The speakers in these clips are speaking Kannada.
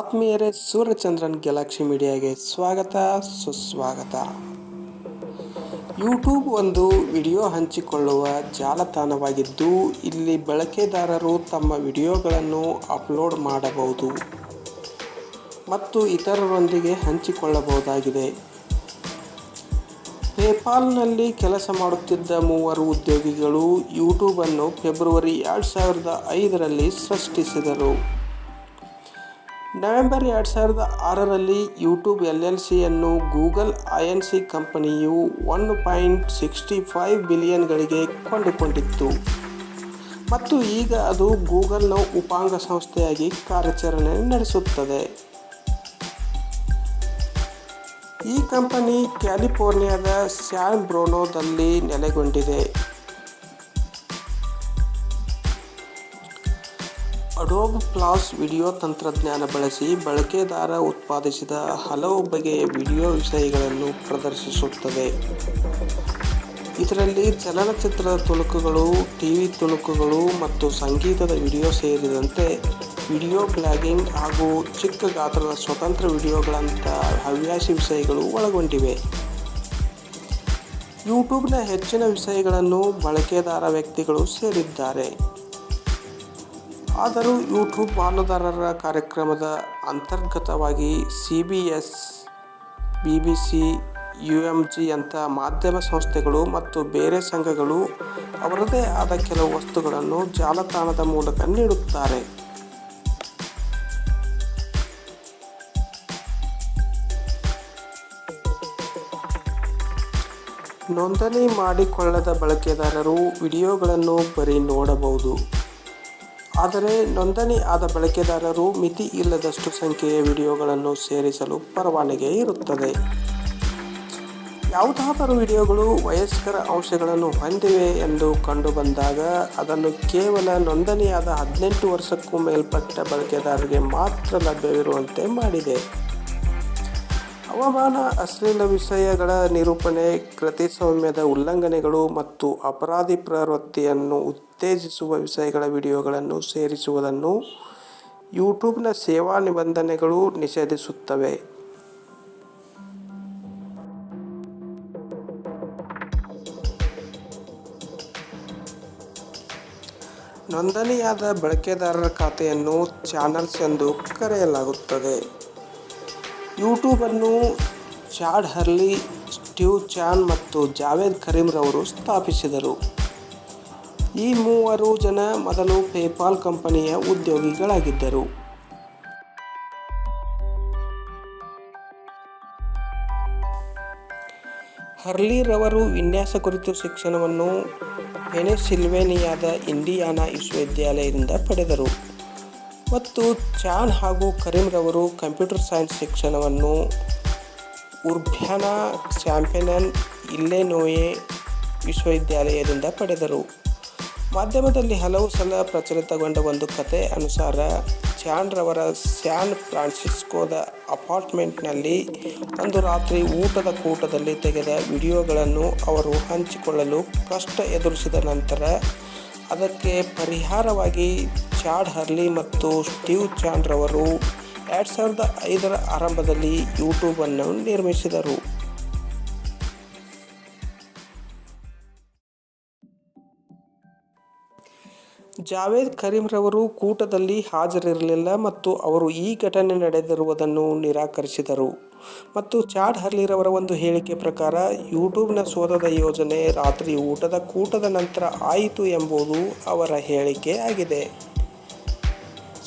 ಆತ್ಮೀಯರೇ, ಸೂರ್ಯಚಂದ್ರನ್ ಗ್ಯಾಲಕ್ಸಿ ಮೀಡಿಯಾಗೆ ಸ್ವಾಗತ, ಸುಸ್ವಾಗತ. ಯೂಟ್ಯೂಬ್ ಒಂದು ವಿಡಿಯೋ ಹಂಚಿಕೊಳ್ಳುವ ಜಾಲತಾಣವಾಗಿದ್ದು, ಇಲ್ಲಿ ಬಳಕೆದಾರರು ತಮ್ಮ ವಿಡಿಯೋಗಳನ್ನು ಅಪ್ಲೋಡ್ ಮಾಡಬಹುದು ಮತ್ತು ಇತರರೊಂದಿಗೆ ಹಂಚಿಕೊಳ್ಳಬಹುದಾಗಿದೆ. ಪೇಪಾಲ್ನಲ್ಲಿ ಕೆಲಸ ಮಾಡುತ್ತಿದ್ದ ಮೂವರು ಉದ್ಯೋಗಿಗಳು ಯೂಟ್ಯೂಬನ್ನು ಫೆಬ್ರವರಿ ಎರಡು ಸಾವಿರದ ಐದರಲ್ಲಿ ಸೃಷ್ಟಿಸಿದರು. ನವೆಂಬರ್ ಎರಡು ಸಾವಿರದ ಆರರಲ್ಲಿ ಯೂಟ್ಯೂಬ್ ಎಲ್ ಎಲ್ ಸಿಯನ್ನು ಗೂಗಲ್ ಐ ಎನ್ ಸಿ ಕಂಪನಿಯು ಒನ್ ಪಾಯಿಂಟ್ ಸಿಕ್ಸ್ಟಿ ಫೈವ್ ಬಿಲಿಯನ್ಗಳಿಗೆ ಕೊಂಡುಕೊಂಡಿತ್ತು. ಮತ್ತು ಈಗ ಅದು ಗೂಗಲ್ನ ಉಪಾಂಗ ಸಂಸ್ಥೆಯಾಗಿ ಕಾರ್ಯಾಚರಣೆ ನಡೆಸುತ್ತದೆ. ಈ ಕಂಪನಿ ಕ್ಯಾಲಿಫೋರ್ನಿಯಾದ ಸ್ಯಾನ್ ಬ್ರೋನೋದಲ್ಲಿ ನೆಲೆಗೊಂಡಿದೆ. ಅಡೋಬ್ ಪ್ಲಾಸ್ ವಿಡಿಯೋ ತಂತ್ರಜ್ಞಾನ ಬಳಸಿ ಬಳಕೆದಾರ ಉತ್ಪಾದಿಸಿದ ಹಲವು ಬಗೆಯ ವಿಡಿಯೋ ವಿಷಯಗಳನ್ನು ಪ್ರದರ್ಶಿಸುತ್ತದೆ. ಇದರಲ್ಲಿ ಚಲನಚಿತ್ರದ ತುಣುಕುಗಳು, ಟಿವಿ ತುಣುಕುಗಳು ಮತ್ತು ಸಂಗೀತದ ವಿಡಿಯೋ ಸೇರಿದಂತೆ ವಿಡಿಯೋ ಬ್ಲಾಗಿಂಗ್ ಹಾಗೂ ಚಿಕ್ಕ ಗಾತ್ರದ ಸ್ವತಂತ್ರ ವಿಡಿಯೋಗಳಂಥ ಹವ್ಯಾಸಿ ವಿಷಯಗಳು ಒಳಗೊಂಡಿವೆ. ಯೂಟ್ಯೂಬ್ನ ಹೆಚ್ಚಿನ ವಿಷಯಗಳನ್ನು ಬಳಕೆದಾರ ವ್ಯಕ್ತಿಗಳು ಸೇರಿದ್ದಾರೆ. ಆದರೂ ಯೂಟ್ಯೂಬ್ ಪಾಲುದಾರರ ಕಾರ್ಯಕ್ರಮದ ಅಂತರ್ಗತವಾಗಿ C B S B B C U M G ಅಂಥ ಮಾಧ್ಯಮ ಸಂಸ್ಥೆಗಳು ಮತ್ತು ಬೇರೆ ಸಂಘಗಳು ಅವರದೇ ಆದ ಕೆಲವು ವಸ್ತುಗಳನ್ನು ಜಾಲತಾಣದ ಮೂಲಕ ನೀಡುತ್ತಾರೆ. ನೋಂದಣಿ ಮಾಡಿಕೊಳ್ಳದ ಬಳಕೆದಾರರು ವಿಡಿಯೋಗಳನ್ನು ಬರೀ ನೋಡಬಹುದು. ಆದರೆ ನೋಂದಣಿ ಆದ ಬಳಕೆದಾರರು ಮಿತಿ ಇಲ್ಲದಷ್ಟು ಸಂಖ್ಯೆಯ ವಿಡಿಯೋಗಳನ್ನು ಸೇರಿಸಲು ಪರವಾನಗಿ ಇರುತ್ತದೆ. ಯಾವುದಾದರೂ ವಿಡಿಯೋಗಳು ವಯಸ್ಕರ ಅಂಶಗಳನ್ನು ಹೊಂದಿವೆ ಎಂದು ಕಂಡುಬಂದಾಗ ಅದನ್ನು ಕೇವಲ ನೋಂದಣಿಯಾದ ಹದಿನೆಂಟು ವರ್ಷಕ್ಕೂ ಮೇಲ್ಪಟ್ಟ ಬಳಕೆದಾರರಿಗೆ ಮಾತ್ರ ಲಭ್ಯವಿರುವಂತೆ ಮಾಡಿದೆ. ಹವಾಮಾನ, ಅಶ್ಲೀಲ ವಿಷಯಗಳ ನಿರೂಪಣೆ, ಕೃತಿಸ್ವಾಮ್ಯದ ಉಲ್ಲಂಘನೆಗಳು ಮತ್ತು ಅಪರಾಧಿ ಪ್ರವೃತ್ತಿಯನ್ನು ಉತ್ತೇಜಿಸುವ ವಿಷಯಗಳ ವಿಡಿಯೋಗಳನ್ನು ಸೇರಿಸುವುದನ್ನು ಯೂಟ್ಯೂಬ್ನ ಸೇವಾ ನಿಬಂಧನೆಗಳು ನಿಷೇಧಿಸುತ್ತವೆ. ನೋಂದಣಿಯಾದ ಬಳಕೆದಾರರ ಖಾತೆಯನ್ನು ಚಾನಲ್ಸ್ ಎಂದು ಕರೆಯಲಾಗುತ್ತದೆ. ಯೂಟ್ಯೂಬನ್ನು ಚಾಡ್ ಹರ್ಲಿ, ಸ್ಟೀವ್ ಚಾನ್ ಮತ್ತು ಜಾವೇದ್ ಕರೀಮ್ರವರು ಸ್ಥಾಪಿಸಿದರು. ಈ ಮೂವರು ಜನ ಮೊದಲು ಪೇಪಾಲ್ ಕಂಪನಿಯ ಉದ್ಯೋಗಿಗಳಾಗಿದ್ದರು. ಹರ್ಲಿರವರು ವಿನ್ಯಾಸ ಕುರಿತು ಶಿಕ್ಷಣವನ್ನು ಪೆನೆಸಿಲ್ವೇನಿಯಾದ ಇಂಡಿಯಾನಾ ವಿಶ್ವವಿದ್ಯಾಲಯದಿಂದ ಪಡೆದರು. ಮತ್ತು ಚಾನ್ ಹಾಗೂ ಕರೀಮ್ರವರು ಕಂಪ್ಯೂಟರ್ ಸೈನ್ಸ್ ಶಿಕ್ಷಣವನ್ನು ಉರ್ಬ್ಯಾನ ಚಾಂಪಿಯನ್ ಇಲ್ಲೆನೋಯೆ ವಿಶ್ವವಿದ್ಯಾಲಯದಿಂದ ಪಡೆದರು. ಮಾಧ್ಯಮದಲ್ಲಿ ಹಲವು ಸಲ ಪ್ರಚಲಿತಗೊಂಡ ಒಂದು ಕತೆ ಅನುಸಾರ ಚಾನ್ರವರ ಸ್ಯಾನ್ ಫ್ರಾನ್ಸಿಸ್ಕೋದ ಅಪಾರ್ಟ್ಮೆಂಟ್ನಲ್ಲಿ ಒಂದು ರಾತ್ರಿ ಊಟದ ಕೂಟದಲ್ಲಿ ತೆಗೆದ ವಿಡಿಯೋಗಳನ್ನು ಅವರು ಹಂಚಿಕೊಳ್ಳಲು ಕಷ್ಟ ಎದುರಿಸಿದ ನಂತರ ಅದಕ್ಕೆ ಪರಿಹಾರವಾಗಿ ಚಾಡ್ ಹರ್ಲಿ ಮತ್ತು ಸ್ಟೀವ್ ಚಾಂದ್ರವರು ಎರಡು ಸಾವಿರದ ಐದರ ಆರಂಭದಲ್ಲಿ ಯೂಟ್ಯೂಬನ್ನು ನಿರ್ಮಿಸಿದರು. ಜಾವೇದ್ ಕರೀಂರವರು ಕೂಟದಲ್ಲಿ ಹಾಜರಿರಲಿಲ್ಲ ಮತ್ತು ಅವರು ಈ ಘಟನೆ ನಡೆದಿರುವುದನ್ನು ನಿರಾಕರಿಸಿದರು. ಮತ್ತು ಚಾಡ್ ಹರ್ಲಿರವರ ಒಂದು ಹೇಳಿಕೆ ಪ್ರಕಾರ, ಯೂಟ್ಯೂಬ್ನ ಶೋಧದ ಯೋಜನೆ ರಾತ್ರಿ ಊಟದ ಕೂಟದ ನಂತರ ಆಯಿತು ಎಂಬುದು ಅವರ ಹೇಳಿಕೆ ಆಗಿದೆ.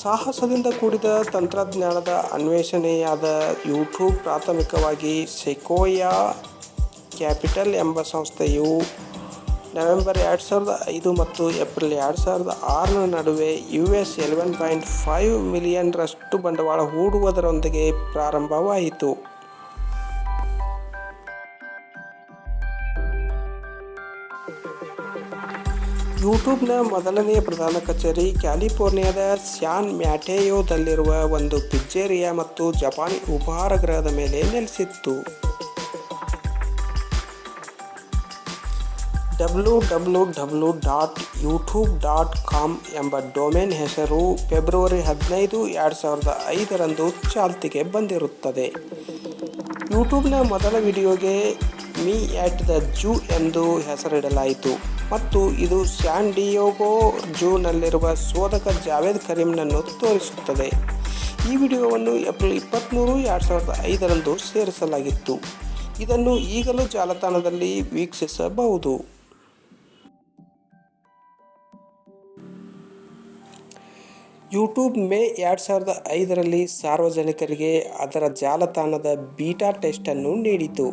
ಸಾಹಸದಿಂದ ಕೂಡಿದ ತಂತ್ರಜ್ಞಾನದ ಅನ್ವೇಷಣೆಯಾದ ಯೂಟ್ಯೂಬ್ ಪ್ರಾಥಮಿಕವಾಗಿ ಸೆಕೋಯಾ ಕ್ಯಾಪಿಟಲ್ ಎಂಬ ಸಂಸ್ಥೆಯು ನವೆಂಬರ್ ಎರಡು ಸಾವಿರದ ಐದು ಮತ್ತು ಏಪ್ರಿಲ್ ಎರಡು ಸಾವಿರದ ಆರರ ನಡುವೆ U S eleven point five ಮಿಲಿಯನ್ರಷ್ಟು ಬಂಡವಾಳ ಹೂಡುವುದರೊಂದಿಗೆ ಪ್ರಾರಂಭವಾಯಿತು. ಯೂಟ್ಯೂಬ್ನ ಮೊದಲನೆಯ ಪ್ರಧಾನ ಕಚೇರಿ ಕ್ಯಾಲಿಫೋರ್ನಿಯಾದ ಸ್ಯಾನ್ ಮ್ಯಾಟೆಯೋದಲ್ಲಿರುವ ಒಂದು ಪಿಜ್ಜೇರಿಯಾ ಮತ್ತು ಜಪಾನಿ ಉಪಹಾರ ಗೃಹದ ಮೇಲೆ ನೆಲೆಸಿತ್ತು. W W W dot YouTube dot com ಎಂಬ ಡೊಮೇನ್ ಹೆಸರು ಫೆಬ್ರವರಿ ಹದಿನೈದು ಎರಡು ಸಾವಿರದ ಐದರಂದು ಚಾಲ್ತಿಗೆ ಬಂದಿರುತ್ತದೆ. ಯೂಟ್ಯೂಬ್ನ ಮೊದಲ ವಿಡಿಯೋಗೆ ಮೀ ಆಟ್ ದ ಜೂ ಎಂದು ಹೆಸರಿಡಲಾಯಿತು. ಮತ್ತು ಇದು ಸ್ಯಾನ್ ಡಿಯೋಗೋ ಜೂನಲ್ಲಿರುವ ಶೋಧಕ ಜಾವೇದ್ ಕರೀಂನನ್ನು ತೋರಿಸುತ್ತದೆ. ಈ ವಿಡಿಯೋವನ್ನು ಏಪ್ರಿಲ್ ಇಪ್ಪತ್ತ್ಮೂರು ಎರಡು ಸಾವಿರದ ಐದರಂದು ಸೇರಿಸಲಾಗಿತ್ತು. ಇದನ್ನು ಈಗಲೂ ಜಾಲತಾಣದಲ್ಲಿ ವೀಕ್ಷಿಸಬಹುದು. ಯೂಟ್ಯೂಬ್ ಮೇ ಎರಡು ಸಾವಿರದ ಐದರಲ್ಲಿ ಸಾರ್ವಜನಿಕರಿಗೆ ಅದರ ಜಾಲತಾಣದ ಬೀಟಾ ಟೆಸ್ಟನ್ನು ನೀಡಿತು.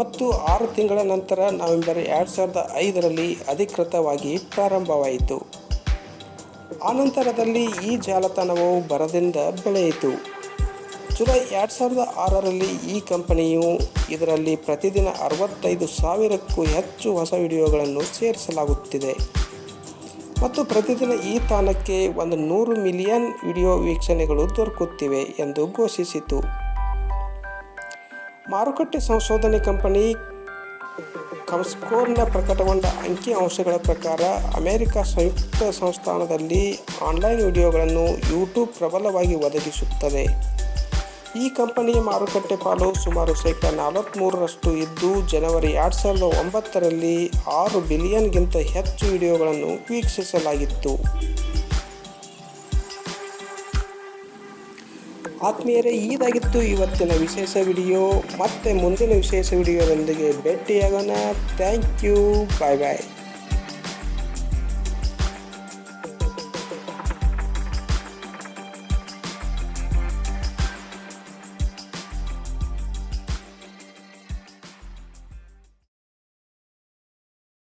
ಮತ್ತು ಆರು ತಿಂಗಳ ನಂತರ ನವೆಂಬರ್ ಎರಡು ಸಾವಿರದ ಐದರಲ್ಲಿ ಅಧಿಕೃತವಾಗಿ ಪ್ರಾರಂಭವಾಯಿತು. ಆನಂತರದಲ್ಲಿ ಈ ಜಾಲತಾಣವು ಬರದಿಂದ ಬೆಳೆಯಿತು. ಜುಲೈ ಎರಡು ಸಾವಿರದ ಆರರಲ್ಲಿ ಈ ಕಂಪನಿಯು ಇದರಲ್ಲಿ ಪ್ರತಿದಿನ ಅರವತ್ತೈದು ಸಾವಿರಕ್ಕೂ ಹೆಚ್ಚು ಹೊಸ ವಿಡಿಯೋಗಳನ್ನು ಸೇರಿಸಲಾಗುತ್ತಿದೆ. ಮತ್ತು ಪ್ರತಿದಿನ ಈ ತಾಣಕ್ಕೆ ಒಂದು ನೂರು ಮಿಲಿಯನ್ ವಿಡಿಯೋ ವೀಕ್ಷಣೆಗಳು ದೊರಕುತ್ತಿವೆ ಎಂದು ಘೋಷಿಸಿತು. ಮಾರುಕಟ್ಟೆ ಸಂಶೋಧನೆ ಕಂಪನಿ ಕಮ್ಸ್ಕೋರ್ನ ಪ್ರಕಟಗೊಂಡ ಅಂಕಿ ಅಂಶಗಳ ಪ್ರಕಾರ, ಅಮೆರಿಕ ಸಂಯುಕ್ತ ಸಂಸ್ಥಾನದಲ್ಲಿ ಆನ್ಲೈನ್ ವಿಡಿಯೋಗಳನ್ನು ಯೂಟ್ಯೂಬ್ ಪ್ರಬಲವಾಗಿ ಒದಗಿಸುತ್ತದೆ. ಈ ಕಂಪನಿಯ ಮಾರುಕಟ್ಟೆ ಪಾಲು ಸುಮಾರು ಶೇಕಡ ನಲವತ್ತ್ಮೂರರಷ್ಟು ಇದ್ದು, ಜನವರಿ ಎರಡು ಸಾವಿರದ ಒಂಬತ್ತರಲ್ಲಿ ಆರು ಬಿಲಿಯನ್ಗಿಂತ ಹೆಚ್ಚು ವಿಡಿಯೋಗಳನ್ನು ವೀಕ್ಷಿಸಲಾಗಿತ್ತು. ಆತ್ಮೀಯರೇ ಇದಾಗಿತ್ತು ಇವತ್ತಿನ ವಿಶೇಷ ವಿಡಿಯೋ. ಮತ್ತೆ ಮುಂದಿನ ವಿಶೇಷ ವಿಡಿಯೋದೊಂದಿಗೆ ಭೇಟಿಯಾಗೋಣ. Thank you. Bye bye.